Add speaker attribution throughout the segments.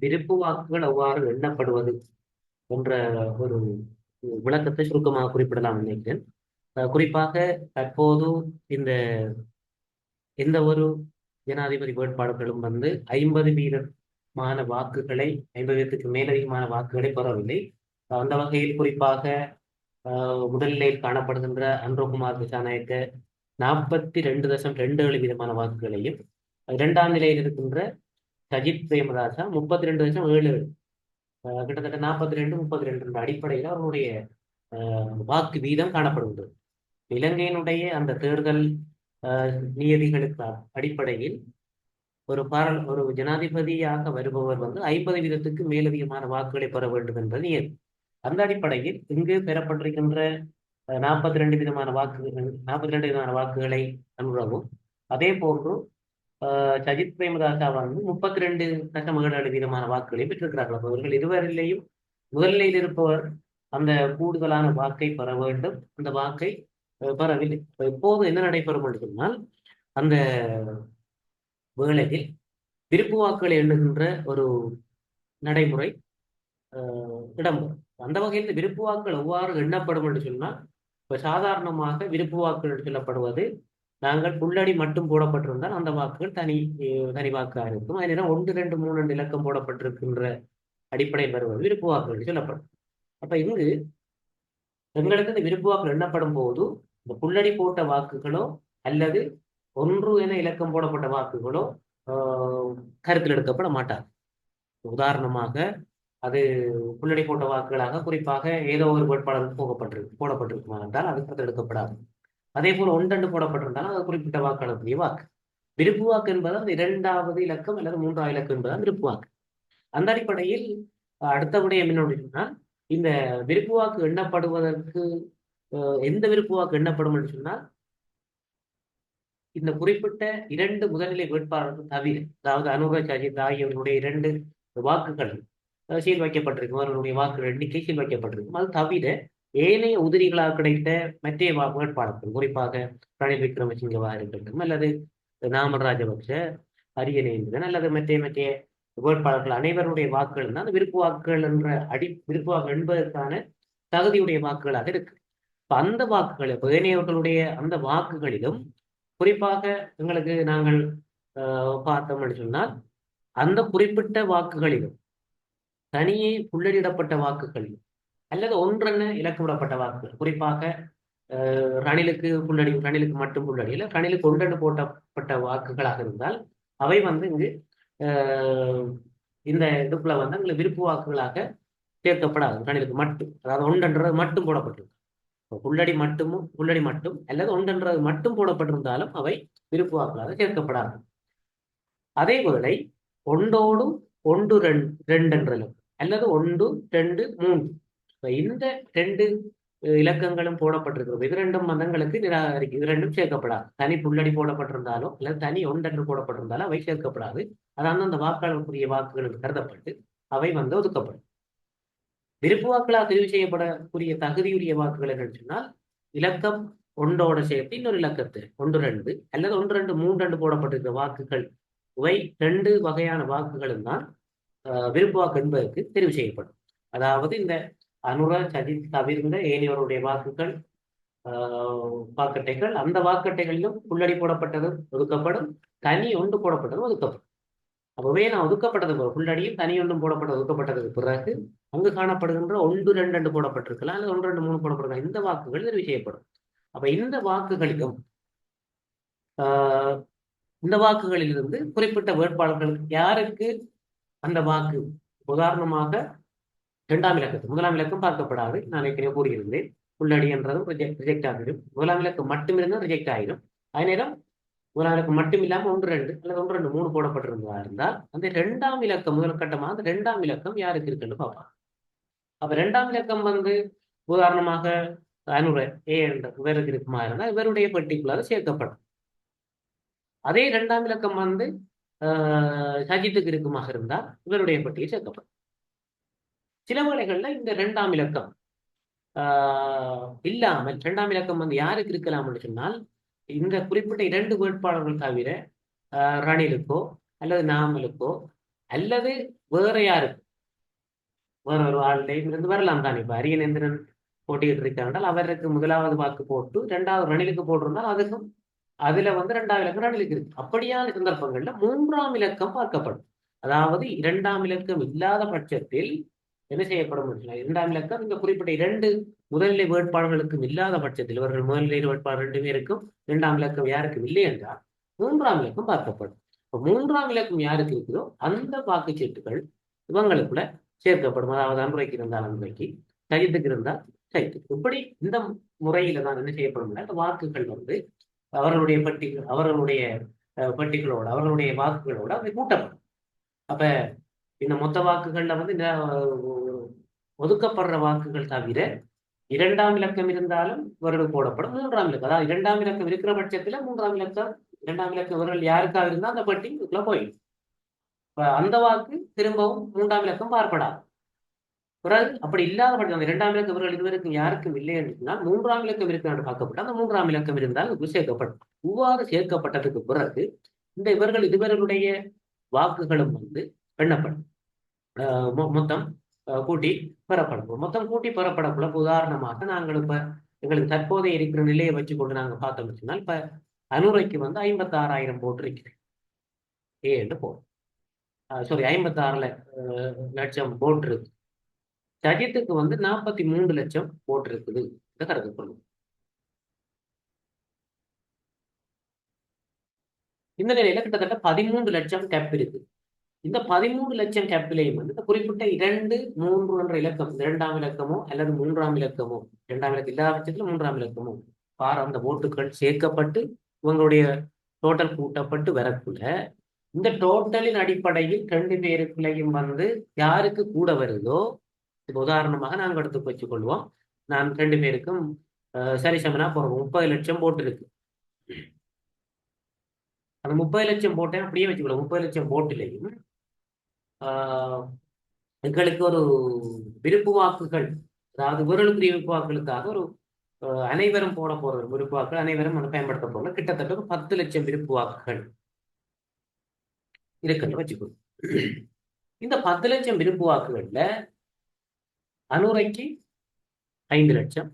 Speaker 1: விருப்பு வாக்குகள் அவ்வாறு எண்ணப்படுவது என்ற ஒரு விளக்கத்தை சுருக்கமாக குறிப்பிடலாம் நினைக்கிறேன். குறிப்பாக தற்போது இந்த எந்த ஒரு ஜனாதிபதி வேட்பாளர்களும் வந்து ஐம்பது வீதமான வாக்குகளை ஐம்பது வீதத்துக்கு மேலதிகமான வாக்குகளை பெறவில்லை. அந்த வகையில் குறிப்பாக முதலில் காணப்படுகின்ற அன்றகுமார் திசாநாயக்க நாற்பத்தி ரெண்டு தசம் ரெண்டு ஏழு வீதமான வாக்குகளையும் இரண்டாம் நிலையில் இருக்கின்ற சஜித் பிரேமதாசா முப்பத்தி ரெண்டு லட்சம் ஏழு கிட்டத்தட்ட நாற்பத்தி ரெண்டு முப்பத்தி ரெண்டு என்ற அடிப்படையில் அவருடைய வாக்கு வீதம் காணப்படுகின்றது இலங்கையினுடைய அந்த தேர்தல் நியதிகளுக்கு அடிப்படையில் ஒரு பாராள் ஒரு ஜனாதிபதியாக வருபவர் வந்து ஐம்பது வீதத்துக்கு மேலதிகமான வாக்குகளை பெற வேண்டும் என்பது நியதி அந்த அடிப்படையில் இங்கு பெறப்பட்டிருக்கின்ற நாற்பத்தி ரெண்டு விதமான வாக்கு நாற்பத்தி ரெண்டு விதமான வாக்குகளை அனுரவும் அதே போன்று சஜித் பிரேமதாசா வந்து முப்பத்தி ரெண்டு தசம் ஏழு வீதமான வாக்குகளை பெற்றிருக்கிறார்கள். அப்ப அவர்கள் இருவரிலேயும் முதலில் இருப்பவர் அந்த கூடுதலான வாக்கை பெற வேண்டும். அந்த வாக்கை பெறவில்லை. இப்ப என்ன நடைபெறும் என்று சொன்னால் அந்த வேளையில் விருப்பு வாக்குகளை எண்ணுகின்ற ஒரு நடைமுறை இடம்பெறும். அந்த வகையில் விருப்பு வாக்குகள் எவ்வாறு எண்ணப்படும் என்று சொன்னால் இப்போ சாதாரணமாக விருப்பு வாக்குகள் சொல்லப்படுவது நாங்கள் புள்ளடி மட்டும் போடப்பட்டிருந்தால் அந்த வாக்குகள் தனி தனி வாக்காக இருக்கும். அதே நேரம் ஒன்று ரெண்டு மூணு ரெண்டு இலக்கம் போடப்பட்டிருக்கின்ற அடிப்படையில் வருவது விருப்பு வாக்குகள் என்று சொல்லப்படும். அப்ப இங்கு எங்களுக்கு இந்த விருப்பு வாக்குகள் எண்ணப்படும் போது இந்த புள்ளடி போட்ட வாக்குகளோ அல்லது ஒன்று என இலக்கம் போடப்பட்ட வாக்குகளோ ஆஹ், கருத்தில் எடுக்கப்பட மாட்டார் உதாரணமாக அது புள்ளடி போட்ட வாக்குகளாக குறிப்பாக ஏதோ ஒரு வேட்பாளருக்கு போகப்பட்டிருக்கு போடப்பட்டிருக்குமா என்றால் அது கருத்தில் எடுக்கப்படாது. அதே போல ஒன்றெண்டு போடப்பட்டிருந்தாலும் அது குறிப்பிட்ட வாக்காளருடைய வாக்கு. விருப்பு வாக்கு என்பது அந்த இரண்டாவது இலக்கம் அல்லது மூன்றாவது இலக்கம் என்பது விருப்பு வாக்கு. அந்த அடிப்படையில் அடுத்த விடயம் என்னன்னா இந்த விருப்பு வாக்கு எண்ணப்படுவதற்கு அஹ், எந்த விருப்பு வாக்கு எண்ணப்படும் என்று சொன்னால் இந்த குறிப்பிட்ட இரண்டு முதல்நிலை வேட்பாளர்கள் தவிர அதாவது அனுராஜ் அஜித் ஆகியோருடைய இரண்டு வாக்குகள் சீல் வைக்கப்பட்டிருக்கும். அவர்களுடைய வாக்குகள் எண்ணிக்கை சீல் வைக்கப்பட்டிருக்கும். அது தவிர ஏனைய உதிரிகளாக கிடைத்த மற்ற வா- வேட்பாளர்கள் குறிப்பாக ரணில் விக்ரமசிங்கவாக இருக்கட்டும் அல்லது நாமல் ராஜபக்ஷ அரியநேந்திரன் அல்லது மற்ற மற்ற வேட்பாளர்கள் அனைவருடைய வாக்குகள் தான் அந்த விருப்பு வாக்குகள் என்ற அடி விருப்பு வாக்கு என்பதற்கான தகுதியுடைய வாக்குகளாக இருக்கு. இப்ப அந்த வாக்குகள் இப்போ ஏனையவர்களுடைய அந்த வாக்குகளிலும் குறிப்பாக எங்களுக்கு நாங்கள் ஆஹ், பார்த்தோம் சொன்னால் அந்த குறிப்பிட்ட வாக்குகளிலும் தனியே புள்ளடிடப்பட்ட வாக்குகளிலும் அல்லது ஒன்றென இலக்கமிடப்பட்ட வாக்குகள். குறிப்பாக ஆஹ், ரணிலுக்கு புள்ளடி ரணிலுக்கு மட்டும் புள்ளடி இல்லை ரணிலுக்கு ஒன்றென போட்டப்பட்ட வாக்குகளாக இருந்தால் அவை வந்து இங்கு ஆஹ், இந்த இதுக்குள்ள வந்து அங்கே விருப்பு வாக்குகளாக சேர்க்கப்படாது. ரணிலுக்கு மட்டும். அதாவது ஒன்றென்றது மட்டும் போடப்பட்டிருக்கு. புள்ளடி மட்டுமும் புள்ளடி மட்டும் அல்லது ஒன்றென்றது மட்டும் போடப்பட்டிருந்தாலும் அவை விருப்பு வாக்குகளாக சேர்க்கப்படாது. அதே வேளை ஒன்றோடும் ஒன்று ரெண்டு ரெண்டென்றலும் அல்லது ஒன்று ரெண்டு மூன்று இந்த ரெண்டு இலக்கங்களும் போடப்பட்டிருக்கிறது. இது ரெண்டும் மதங்களுக்கு நிராகரிக்கு இது ரெண்டும் சேர்க்கப்படாது. தனி புள்ளடி போடப்பட்டிருந்தாலோ அல்லது தனி ஒன்றென்று போடப்பட்டிருந்தாலும் அவை சேர்க்கப்படாது. அதாவது அந்த வாக்காளருக்குரிய வாக்குகள் என்று கருதப்பட்டு அவை வந்து ஒதுக்கப்படும். விருப்பு வாக்களாக தெரிவு செய்யப்படக்கூடிய தகுதியுரிய வாக்குகள் என்னன்னு சொன்னால் இலக்கம் ஒன்றோட சேர்த்து இன்னொரு இலக்கத்து ஒன்று ரெண்டு அல்லது ஒன்று ரெண்டு மூன்று ரெண்டு போடப்பட்டிருக்கிற வாக்குகள் இவை ரெண்டு வகையான வாக்குகளும் தான் ஆஹ், விருப்பு வாக்கு என்பதற்கு தெரிவு செய்யப்படும். அதாவது இந்த அனுராஜ் சஜித் தவிர்ந்த ஏனையோருடைய வாக்குகள் ஆஹ், வாக்கட்டைகள் அந்த வாக்கட்டைகளிலும் புள்ளடி போடப்பட்டது ஒதுக்கப்படும் தனி ஒன்று போடப்பட்டது ஒதுக்கப்படும். அப்பவே நான் ஒதுக்கப்பட்டது புள்ளடியும் தனி ஒன்றும் போடப்பட்ட ஒதுக்கப்பட்டதுக்கு பிறகு அங்கு காணப்படுகின்ற ஒன்று ரெண்டு ரெண்டு போடப்பட்டிருக்கலாம். அல்லது ஒன்று ரெண்டு மூணு போடப்பட்டிருக்கலாம். இந்த வாக்குகள் தெரிவு செய்யப்படும். அப்ப இந்த வாக்குகளிலும் ஆஹ், இந்த வாக்குகளிலிருந்து குறிப்பிட்ட வேட்பாளர்களுக்கு யாருக்கு அந்த வாக்கு உதாரணமாக இரண்டாம் இலக்கத்து முதலாம் இலக்கம் பார்க்கப்படாது. நான் ஏற்கனவே கூறியிருந்தேன். உள்ளடி என்றதும் ரிஜெக்ட் ஆகிடும் முதலாம் இலக்கம் மட்டும் இருந்தால் ரிஜெக்ட் ஆகிடும் அதே நேரம் முதலாம் இலக்கம் மட்டும் இல்லாமல் ஒன்று ரெண்டு அல்லது ஒன்று ரெண்டு மூணு போடப்பட்டிருந்ததா இருந்தால் அந்த இரண்டாம் இலக்கம் முதல் கட்டமாக அந்த இரண்டாம் இலக்கம் யாருக்கு இருக்குன்னு பார்ப்பாங்க. அப்ப இரண்டாம் இலக்கம் வந்து உதாரணமாக ஐநூறு ஏ என்ற இவருக்கு இருக்குமா இருந்தால் இவருடைய பெட்டிக்குள்ளாக சேர்க்கப்படும். அதே இரண்டாம் இலக்கம் வந்து சஜித்துக்கு இருக்குமாக இருந்தால் இவருடைய பட்டியல் சேர்க்கப்படும். சில வேளைகள்ல இந்த இரண்டாம் இலக்கம் ஆஹ், இல்லாமல் இரண்டாம் இலக்கம் வந்து யாருக்கு இருக்கலாம்னு சொன்னால் இந்த குறிப்பிட்ட இரண்டு வேட்பாளர்கள் தவிர ஆஹ், ரணிலுக்கோ அல்லது நாமலுக்கோ அல்லது வேற யாருக்கு வேற ஒரு ஆள்டையும் இருந்து வரலாம் தானே. இப்ப அரியநேந்திரன் போட்டியிட்டு இருக்காண்டால் அவருக்கு முதலாவது வாக்கு போட்டு இரண்டாவது ரணிலுக்கு போட்டிருந்தால் அதுக்கும் அதுல வந்து இரண்டாவது இலக்கம் ரணிலுக்கு இருக்கு. அப்படியான சந்தர்ப்பங்கள்ல மூன்றாம் இலக்கம் பார்க்கப்படும். அதாவது இரண்டாம் இலக்கம் இல்லாத பட்சத்தில் என்ன செய்யப்படும் இரண்டாம் இலக்கம் இந்த குறிப்பிட்ட இரண்டு முதல்நிலை வேட்பாளர்களுக்கும் இல்லாத பட்சத்தில் இவர்கள் முதல்நிலை வேட்பாளர் ரெண்டு பேருக்கும் இரண்டாம் இலக்கம் யாருக்கும் இல்லை என்றால் மூன்றாம் இலக்கம் பார்க்கப்படும். மூன்றாம் இலக்கம் யாருக்கு இருக்குதோ அந்த வாக்குச்சீட்டுகள் இவங்களுக்குள்ள சேர்க்கப்படும். அதாவது அன்புரைக்கு இருந்தால் அன்புரைக்கு சைத்துக்கு இருந்தால் சைத்து இப்படி இந்த முறையில தான் என்ன செய்யப்படும் அந்த வாக்குகள் வந்து அவர்களுடைய பட்டிகள் அவர்களுடைய பட்டிகளோட அவர்களுடைய வாக்குகளோட அவை கூட்டப்படும். அப்ப இந்த மொத்த வாக்குகள்ல வந்து இந்த ஒதுக்கப்படுற வாக்குகள் தவிர இரண்டாம் இலக்கம் இருந்தாலும் இவர்கள் போடப்படும். மூன்றாம் இலக்கம். அதாவது இரண்டாம் இலக்கம் இருக்கிற பட்சத்துல மூன்றாம் இலக்கம் இரண்டாம் இலக்கம் இவர்கள் யாருக்காக இருந்தால் அந்த பட்டி இதுக்குள்ள போயிடும். இப்ப அந்த வாக்கு திரும்பவும் மூன்றாம் இலக்கம் பார்ப்படாது பிறகு அப்படி இல்லாத பட்சம் அந்த இரண்டாம் இலக்கம் இவர்கள் இதுவரைக்கும் யாருக்கும் இல்லை என்று மூன்றாம் இலக்கம் இருக்கு என்று பார்க்கப்பட்டு அந்த மூன்றாம் இலக்கம் இருந்தால் இது சேர்க்கப்படும். இவ்வாறு சேர்க்கப்பட்டதுக்கு பிறகு இந்த இவர்கள் இதுவர்களுடைய வாக்குகளும் வந்து எண்ணப்படும். மொ- மொத்தம் கூட்டி பெறப்படும். மொத்தம் கூட்டி பெறப்படக்குள்ள உதாரணமாக நாங்கள் இப்ப எங்களுக்கு தற்போதைய இருக்கிற நிலையை வச்சுக்கொண்டு நாங்க பார்த்தோம் சொன்னால் இப்ப அனுரைக்கு வந்து ஐம்பத்தாறாயிரம் ஆறாயிரம் போட்டிருக்கிறேன் ஏன்னு போடும் சாரி ஐம்பத்தாறுல லட்சம் போட்டிருக்கு. சஜித்துக்கு வந்து நாற்பத்தி மூன்று லட்சம் போட்டிருக்குது. இதை கருத்து கொள்ளும். இந்த நிலையில கிட்டத்தட்ட பதிமூன்று லட்சம் கேப் இருக்கு. இந்த பதிமூணு லட்சம் கேப்பிலையும் வந்து இந்த குறிப்பிட்ட இரண்டு மூன்று என்ற இலக்கம் இரண்டாம் இலக்கமோ அல்லது மூன்றாம் இலக்கமோ இரண்டாம் இலக்கம் இல்லாத பட்சத்தில் மூன்றாம் இலக்கமோ பார் அந்த ஓட்டுகள் சேர்க்கப்பட்டு இவங்களுடைய டோட்டல் கூட்டப்பட்டு வரக்குள்ள இந்த டோட்டலின் அடிப்படையில் ரெண்டு பேருக்குள்ளையும் வந்து யாருக்கு கூட வருதோ இப்ப உதாரணமாக நாங்கள் எடுத்து வச்சுக்கொள்வோம். நான் ரெண்டு பேருக்கும் சரி சரிசமனா போறோம். முப்பது லட்சம் போட்டு இருக்கு அந்த முப்பது லட்சம் போட்டேன் அப்படியே வச்சுக்கொள்ளும் முப்பது லட்சம் போட்டிலையும் எங்களுக்கு ஒரு விருப்பு வாக்குகள் அதாவது விரலுக்குரிய விருப்பு வாக்குகளுக்காக ஒரு அனைவரும் போட போற விருப்பு வாக்குகள் அனைவரும் பயன்படுத்த போற கிட்டத்தட்ட ஒரு பத்து லட்சம் விருப்பு வாக்குகள் இருக்குன்னு வச்சுக்கணும் இந்த பத்து லட்சம் விருப்பு வாக்குகள்ல அனுரைக்கு ஐந்து லட்சம்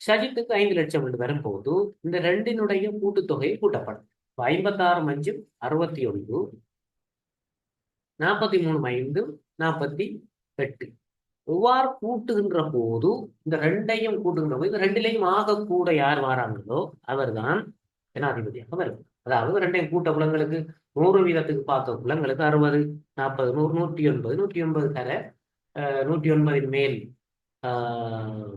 Speaker 1: சஜித்துக்கு ஐந்து லட்சம் என்று வரும்போது இந்த ரெண்டினுடைய கூட்டுத்தொகையை கூட்டப்படும். ஐம்பத்தாறு அஞ்சு அறுபத்தி ஒன்று நாற்பத்தி மூணு ஐந்து நாற்பத்தி எட்டு. ஒவ்வாறு கூட்டுகின்ற போது இந்த ரெண்டையும் கூட்டுகின்ற போது இந்த ரெண்டிலையும் ஆக கூட யார் வாராங்களோ அவர்தான் ஜனாதிபதியாக வரும் அதாவது ரெண்டையும் கூட்ட குலங்களுக்கு நூறு வீதத்துக்கு பார்த்த குலங்களுக்கு அறுபது நாற்பது நூறு நூற்றி ஒன்பது நூற்றி ஒன்பது தர நூற்றி ஒன்பதின் மேல் ஆஹ்,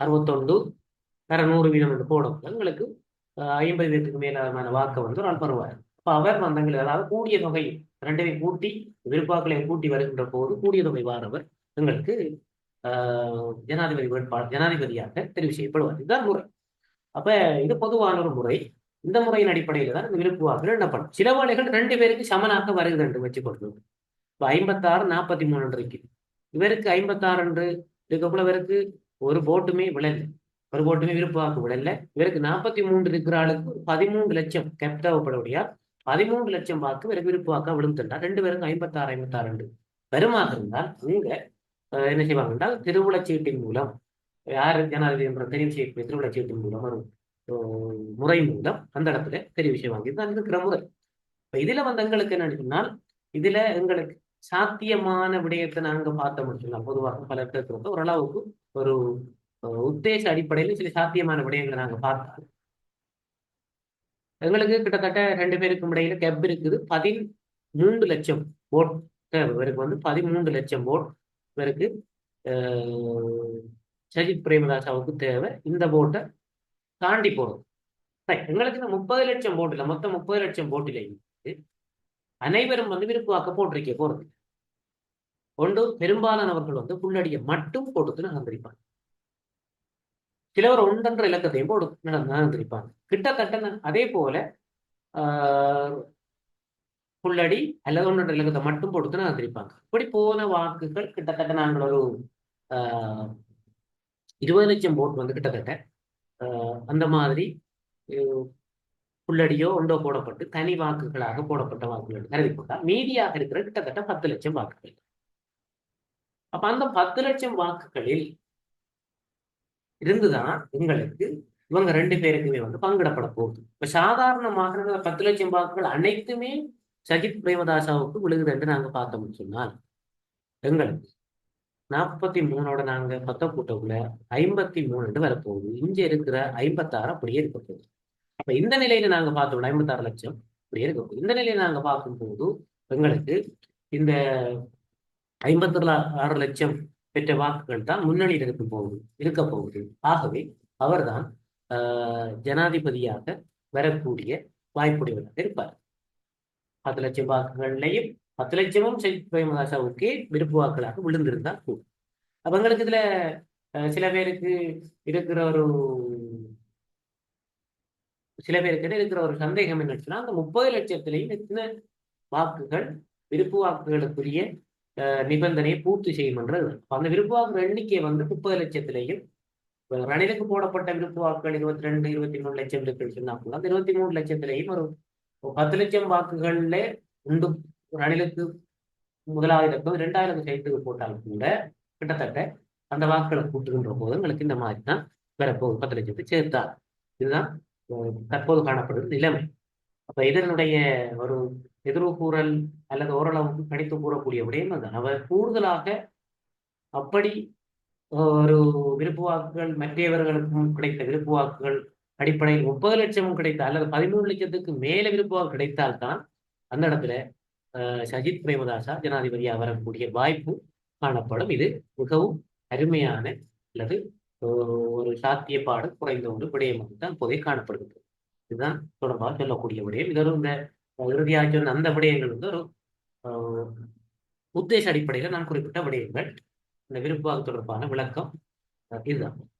Speaker 1: அறுபத்தொன்று தர நூறு வீதம் என்று போடும். குலங்களுக்கு ஐம்பது பேருக்கு மேலான வாக்கை வந்து நான் ஆள் பெறுவார் அப்ப அவர் வந்தங்கள் அதாவது கூடிய தொகை ரெண்டையும் கூட்டி விருப்பாக்களையும் கூட்டி வருகின்ற போது கூடிய தொகை வாரவர் எங்களுக்கு ஆஹ், ஜனாதிபதி வேட்பாளர் ஜனாதிபதியாக தெரிவு செய்யப்படுவார். இதுதான் முறை. அப்ப இது பொதுவான ஒரு முறை. இந்த முறையின் அடிப்படையில தான் இந்த விருப்பு வாக்குகள் எண்ணப்படும். சில வேலைகள் ரெண்டு பேருக்கு சமனாக வருகிறது என்று வச்சுக்கொண்டு இப்ப ஐம்பத்தாறு நாற்பத்தி மூணு இருக்கு. இவருக்கு ஐம்பத்தாறு என்று இருக்கக்குள்ள இவருக்கு ஒரு போட்டுமே விழல. ஒரு கோட்டுமே விருப்பு வாக்கு இவருக்கு நாற்பத்தி மூன்று இருக்கிற ஆளுக்கு பதிமூன்று லட்சம் கேப் பதிமூன்று லட்சம் வாக்கு இவருக்கு விருப்பு வாக்கா விழுந்துட்டா ரெண்டு பேருக்கும் ஐம்பத்தாறு ஐம்பத்தாறு ரெண்டு வருமாக இருந்தால் அங்க என்ன செய்வாங்க என்றால் திருவுளச்சீட்டின் மூலம் யார் ஜனாதிபதி என்ற தெரிவு செய்யக்கூடிய திருவிழச்சீட்டின் மூலம் ஒரு முறை மூலம் அந்த இடத்துல தெரிவு செய்வாங்க இதுதான் இருக்கிற முறை. இப்ப இதுல வந்து எங்களுக்கு என்ன சொன்னால் இதுல எங்களுக்கு சாத்தியமான விடயத்தை நாங்க பார்த்தோம்னு சொல்லலாம் பொதுவாக பல இடத்துல ஓரளவுக்கு ஒரு உத்தேச அடிப்படையில் சில சாத்தியமான விடயங்களை நாங்க பார்த்தோம் எங்களுக்கு கிட்டத்தட்ட ரெண்டு பேருக்கும் இடையில கெப் இருக்குது. பதிமூன்று லட்சம் ஓட் இவருக்கு வந்து பதிமூன்று லட்சம் ஓட் இவருக்கு சஜித் பிரேமதாசாவுக்கு தேவை. இந்த போட்டை தாண்டி போறது எங்களுக்கு இந்த முப்பது லட்சம் போட்டில மொத்தம் முப்பது லட்சம் போட்டில அனைவரும் வந்து விருப்பு வாக்க போட்டிருக்க போறது ஒன்று பெரும்பாலானவர்கள் வந்து புள்ளடியை மட்டும் கொடுத்து நடந்திருப்பாங்க சிலவர் ஒன்றென்ற இலக்கத்தையும் போடு. நடந்து கிட்டத்தட்ட அதே போல ஆஹ், புள்ளடி அல்லது ஒன்றென்ற இலக்கத்தை மட்டும் கொடுத்து நடந்திருப்பாங்க இப்படி போன வாக்குகள் கிட்டத்தட்ட நாங்கள் ஒரு ஆஹ், இருபது லட்சம் போட் வந்து கிட்டத்தட்ட ஆஹ், அந்த மாதிரி புள்ளடியோ ஒன்றோ போடப்பட்டு தனி வாக்குகளாக போடப்பட்ட வாக்குகள் கருதி மீதியாக இருக்கிற கிட்டத்தட்ட பத்து லட்சம் வாக்குகள். அப்ப அந்த பத்து லட்சம் வாக்குகளில் இருந்துதான் எங்களுக்கு இவங்க ரெண்டு பேருக்குமே வந்து பங்கிடப்பட போகுது. இப்ப சாதாரணமாக பத்து லட்சம் வாக்குகள் அனைத்துமே சஜித் பிரேமதாசாவுக்கு விழுகுது என்று நாங்க பார்த்தோம்னு சொன்னால் எங்களுக்கு நாற்பத்தி மூணோட நாங்க பத்த கூட்டக்குள்ள ஐம்பத்தி மூணு வரப்போகுது. இங்க இருக்கிற ஐம்பத்தாறு அப்படியே இருக்க போகுது. அப்ப இந்த நிலையில நாங்க பார்த்தோம் ஐம்பத்தாறு லட்சம் அப்படியே இருக்க போகுது. இந்த நிலையில நாங்க பார்க்கும்போது எங்களுக்கு இந்த ஐம்பத்தி ஆறு லட்சம் பெற்ற வாக்குகள் தான் முன்னணியில் இருக்க போகுது இருக்க போகுது. ஆகவே அவர்தான் ஆஹ், ஜனாதிபதியாக வரக்கூடிய வாய்ப்புடையவராக இருப்பார். பத்து லட்சம் வாக்குகள்லையும் பத்து லட்சமும் சஜித் விருப்பு வாக்குகளாக விழுந்திருந்தா கூடும் அவங்களுக்கு இதுல அஹ், சில பேருக்கு இருக்கிற ஒரு சில பேருக்கு இருக்கிற ஒரு சந்தேகம் என்ன சொன்னா அந்த முப்பது லட்சத்திலையும் எத்தனை வாக்குகள் விருப்பு வாக்குகளுக்குரிய நிபந்தனையை பூர்த்தி செய்யும் என்று அந்த விருப்பு வாக்கு எண்ணிக்கை வந்து முப்பது லட்சத்திலையும் ரணிலுக்கு போடப்பட்ட விருப்பு வாக்குகள் இருபத்தி ரெண்டு இருபத்தி மூணு லட்சம் இருக்குன்னு சொன்னா அந்த இருபத்தி மூணு லட்சத்திலையும் ஒரு பத்து லட்சம் வாக்குகள்ல உண்டு. ரணிலுக்கு முதலாவது இலக்கம் இரண்டாயிரம் போட்டாலும் போட்டால் கூட கிட்டத்தட்ட அந்த வாக்குகளை கூட்டுகின்ற போது உங்களுக்கு இந்த மாதிரி தான் வரப்போகுது. பத்து லட்சத்தை சேர்த்தா. இதுதான் தற்போது காணப்படுகிற நிலைமை. அப்ப இதனுடைய ஒரு எதிர்வு கூறல் அல்லது ஓரளவுக்கு கணித்து கூறக்கூடிய விடயம் தான். அவர் கூடுதலாக அப்படி ஒரு விருப்பு வாக்குகள் மற்றவர்களுக்கும் கிடைத்த விருப்பு வாக்குகள் அடிப்படையில் முப்பது லட்சமும் கிடைத்த அல்லது பதிமூணு லட்சத்துக்கு மேல விருப்பு வாக்கு கிடைத்தால்தான் அந்த இடத்துல சஜித் பிரேமதாசா ஜனாதிபதியாக வரக்கூடிய வாய்ப்பு காணப்படும். இது மிகவும் அருமையான அல்லது ஒரு ஒரு சாத்தியப்பாடு குறைந்த ஒரு விடயமாக தான் இப்போதே காணப்படுகிறது இதுதான் தொடர்பாக சொல்லக்கூடிய விடயம். இதோட இந்த இறுதியாக அந்த விடயங்கள் வந்து ஒரு உத்தேச அடிப்படையில் நான் குறிப்பிட்ட விடயங்கள். இந்த விருப்பாக தொடர்பான விளக்கம் இதுதான்.